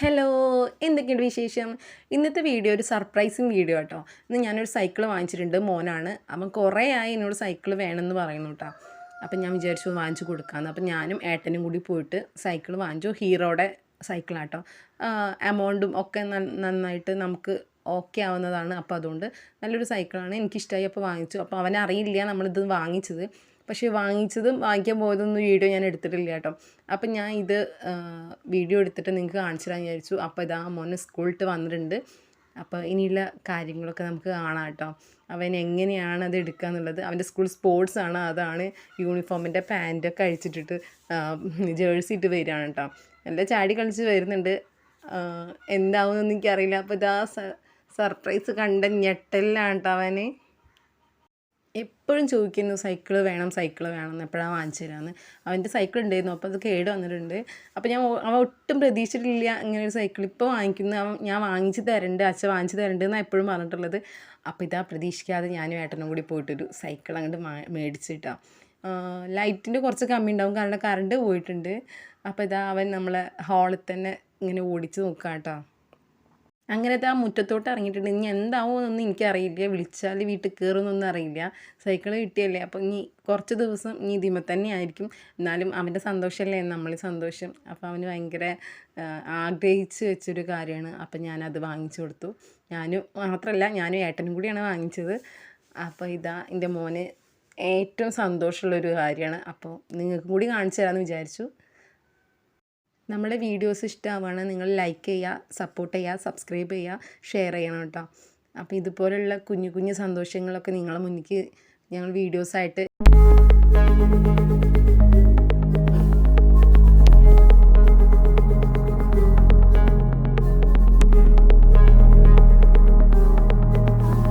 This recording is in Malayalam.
ഹലോ എന്തൊക്കെയുണ്ട് വിശേഷം? ഇന്നത്തെ വീഡിയോ ഒരു സർപ്രൈസിങ് വീഡിയോ കേട്ടോ ഇന്ന് ഞാനൊരു സൈക്കിൾ വാങ്ങിച്ചിട്ടുണ്ട് മോനാണ്. അവൻ കുറേ ആയി എന്നോട് സൈക്കിൾ വേണമെന്ന് പറയുന്നു കേട്ടോ അപ്പം ഞാൻ വിചാരിച്ചു വാങ്ങിച്ചു കൊടുക്കാമെന്ന് അപ്പം ഞാനും ഏട്ടനും കൂടി പോയിട്ട് സൈക്കിൾ വാങ്ങിച്ചു. ഹീറോയുടെ സൈക്കിളാട്ടോ. എമൗണ്ടും ഒക്കെ നന്ന- നന്നായിട്ട് നമുക്ക് ഓക്കെ ആവുന്നതാണ്. അപ്പോൾ അതുകൊണ്ട് നല്ലൊരു സൈക്കിളാണ് എനിക്കിഷ്ടമായി അപ്പോൾ വാങ്ങിച്ചു. അപ്പോൾ അവനറിയില്ല നമ്മളിത് വാങ്ങിച്ചത്. പക്ഷേ വാങ്ങിച്ചതും വാങ്ങിക്കാൻ പോയതൊന്നും വീഡിയോ ഞാൻ എടുത്തിട്ടില്ല കേട്ടോ. അപ്പം ഞാൻ ഇത് വീഡിയോ എടുത്തിട്ട് നിങ്ങൾക്ക് കാണിച്ചു തരാൻ വിചാരിച്ചു. അപ്പോൾ ഇതാ മോനെ സ്കൂളിട്ട് വന്നിട്ടുണ്ട്. അപ്പോൾ ഇനിയുള്ള കാര്യങ്ങളൊക്കെ നമുക്ക് കാണാം കേട്ടോ. അവൻ എങ്ങനെയാണ് അത് എടുക്കുക എന്നുള്ളത്. അവന്റെ സ്കൂൾ സ്പോർട്സ് ആണ്. അതാണ് യൂണിഫോമിന്റെ പാന്റൊക്കെ അഴിച്ചിട്ടിട്ട് ജേഴ്സി ഇട്ട് വരികയാണ് കേട്ടോ. നല്ല ചാടി കളിച്ച് വരുന്നുണ്ട്. എന്താവുമെന്ന് എനിക്കറിയില്ല. അപ്പോൾ ഇതാ സർപ്രൈസ് കണ്ട ഞെട്ടലിലാണ് കേട്ടോ അവന്. എപ്പോഴും ചോദിക്കുന്നു സൈക്കിൾ വേണം സൈക്കിൾ വേണം എന്ന് എപ്പോഴാണ് വാങ്ങിച്ചു തരാമെന്ന് അവന്റെ സൈക്കിൾ ഉണ്ടായിരുന്നു അപ്പോൾ അത് കേട് വന്നിട്ടുണ്ട്. അപ്പോൾ ഞാൻ അവ ഒട്ടും പ്രതീക്ഷിച്ചിട്ടില്ല ഇങ്ങനെ ഒരു സൈക്കിൾ ഇപ്പോൾ വാങ്ങിക്കുന്നു ഞാൻ വാങ്ങിച്ചു തരണ്ട് അച്ഛൻ വാങ്ങിച്ചു തരണ്ട് എന്നാണ് എപ്പോഴും പറഞ്ഞിട്ടുള്ളത്. അപ്പോൾ ഇതാ പ്രതീക്ഷിക്കാതെ ഞാനും ഏട്ടനും കൂടി പോയിട്ടൊരു സൈക്കിൾ അങ്ങോട്ട് മേടിച്ചിട്ടാണ് മേടിച്ചിട്ടാ ലൈറ്റിന്റെ കുറച്ച് കമ്മി ഉണ്ടാവും കാരണം കറണ്ട് പോയിട്ടുണ്ട്. അപ്പോൾ ഇതാ അവൻ നമ്മളെ ഹാളിൽ തന്നെ ഇങ്ങനെ ഓടിച്ച് നോക്കാം കേട്ടോ അങ്ങനത്തെ ആ മുറ്റത്തോട്ട് ഇറങ്ങിയിട്ടുണ്ട്. ഇനി എന്താവുമെന്നൊന്നും എനിക്കറിയില്ല. വിളിച്ചാൽ വീട്ടിൽ കയറുമെന്നൊന്നും അറിയില്ല. സൈക്കിൾ കിട്ടിയല്ലേ? അപ്പോൾ ഇനി കുറച്ച് ദിവസം ഇനി ഇതിമ തന്നെ ആയിരിക്കും. എന്നാലും അവന്റെ സന്തോഷമല്ലേ? നമ്മൾ സന്തോഷം. അപ്പോൾ അവന് ഭയങ്കര ആഗ്രഹിച്ച് വെച്ചൊരു കാര്യമാണ്. അപ്പം ഞാനത് വാങ്ങിച്ചു കൊടുത്തു. ഞാനും മാത്രമല്ല ഞാനും ഏട്ടനും കൂടിയാണ് വാങ്ങിച്ചത്. അപ്പോൾ ഇതാ എന്റെ മോന് ഏറ്റവും സന്തോഷമുള്ളൊരു കാര്യമാണ്. അപ്പോൾ നിങ്ങൾക്കും കൂടി കാണിച്ചു തരാമെന്ന് വിചാരിച്ചു. നമ്മുടെ വീഡിയോസ് ഇഷ്ടമാവുകയാണ് നിങ്ങൾ ലൈക്ക് ചെയ്യുക സപ്പോർട്ട് ചെയ്യുക സബ്സ്ക്രൈബ് ചെയ്യുക ഷെയർ ചെയ്യണം കേട്ടോ. അപ്പോൾ ഇതുപോലുള്ള കുഞ്ഞു കുഞ്ഞു സന്തോഷങ്ങളൊക്കെ നിങ്ങളെ മുന്നിലേക്ക് ഞങ്ങൾ വീഡിയോസായിട്ട്